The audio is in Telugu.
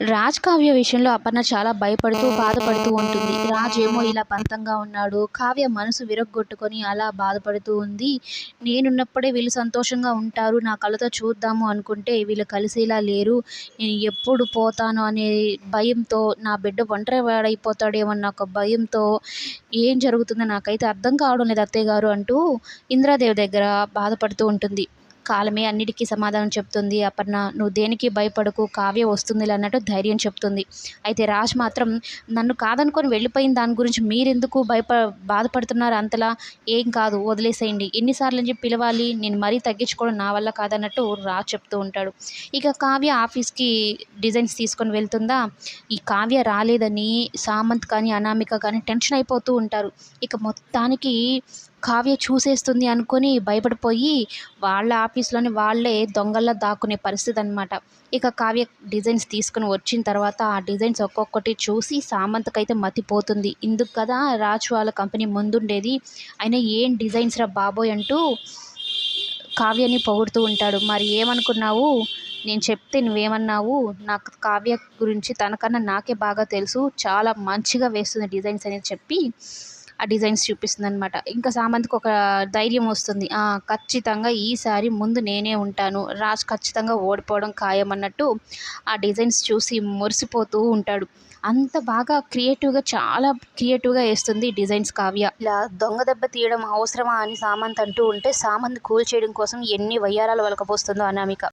రాజ్ కావ్య విషయంలో అపర్ణ చాలా భయపడుతూ బాధపడుతూ ఉంటుంది. రాజ్ ఏమో ఇలా పంతంగా ఉన్నాడు. కావ్య మనసు విరగ్గొట్టుకొని అలా బాధపడుతూ ఉంది. నేనున్నప్పుడే వీళ్ళు సంతోషంగా ఉంటారు. నా కళ్ళతో చూద్దాము అనుకుంటే వీళ్ళు కలిసేలా లేరు. నేను ఎప్పుడు పోతాను అనే భయంతో నా బిడ్డ ఒంటరి వాడైపోతాడేమో ఒక భయంతో ఏం జరుగుతుందో నాకైతే అర్థం కావడం లేదు అత్తయ్య గారు అంటూ ఇంద్రాదేవి దగ్గర బాధపడుతూ ఉంటుంది. కాలమే అన్నిటికీ సమాధానం చెప్తుంది. అపర్ణ నువ్వు దేనికి భయపడకు కావ్య వస్తుంది అన్నట్టు ధైర్యం చెప్తుంది. అయితే రాజ్ మాత్రం నన్ను కాదనుకొని వెళ్ళిపోయిన దాని గురించి మీరెందుకు భయప బాధపడుతున్నారు అంతలా? ఏం కాదు వదిలేసేయండి. ఎన్నిసార్లు అని చెప్పి పిలవాలి నేను మరీ తగ్గించుకోవడం నా వల్ల కాదన్నట్టు రాజ్ చెప్తూ ఉంటాడు. ఇక కావ్య ఆఫీస్కి డిజైన్స్ తీసుకొని వెళ్తుందా? ఈ కావ్య రాలేదని సామంత్ కానీ అనామిక కానీ టెన్షన్ అయిపోతూ ఉంటారు. ఇక మొత్తానికి కావ్య చూసేస్తుంది అనుకొని భయపడిపోయి వాళ్ళ ఆఫీస్లోని వాళ్ళే దొంగల్లా దాక్కునే పరిస్థితి అనమాట ఇక కావ్య డిజైన్స్ తీసుకుని వచ్చిన తర్వాత ఆ డిజైన్స్ ఒక్కొక్కటి చూసి సామంతకైతే మతిపోతుంది. ఇందుకు కదా రాజు వాళ్ళ కంపెనీ ముందుండేది. అయినా ఏం డిజైన్స్ రా బాబోయ్ అంటూ కావ్యని పొగుడుతూ ఉంటాడు. మరి ఏమనుకున్నావు? నేను చెప్తే నువ్వేమన్నావు? నాకు కావ్య గురించి తనకన్నా నాకే బాగా తెలుసు. చాలా మంచిగా వేస్తుంది డిజైన్స్ అనేది చెప్పి ఆ డిజైన్స్ చూపిస్తుంది అనమాట ఇంకా సామంత్కి ఒక ధైర్యం వస్తుంది. ఖచ్చితంగా ఈసారి ముందు నేనే ఉంటాను. రాజ్ ఖచ్చితంగా ఓడిపోవడం ఖాయం అన్నట్టు ఆ డిజైన్స్ చూసి మురిసిపోతూ ఉంటాడు. అంత బాగా క్రియేటివ్గా చాలా క్రియేటివ్గా వేస్తుంది డిజైన్స్ కావ్య. ఇలా దొంగ దెబ్బ తీయడం అవసరమా అని సామంత్ అంటూ ఉంటే సామంత్ కూల్ చేయడం కోసం ఎన్ని వయ్యారాలు వలకపోస్తుందో అనామిక.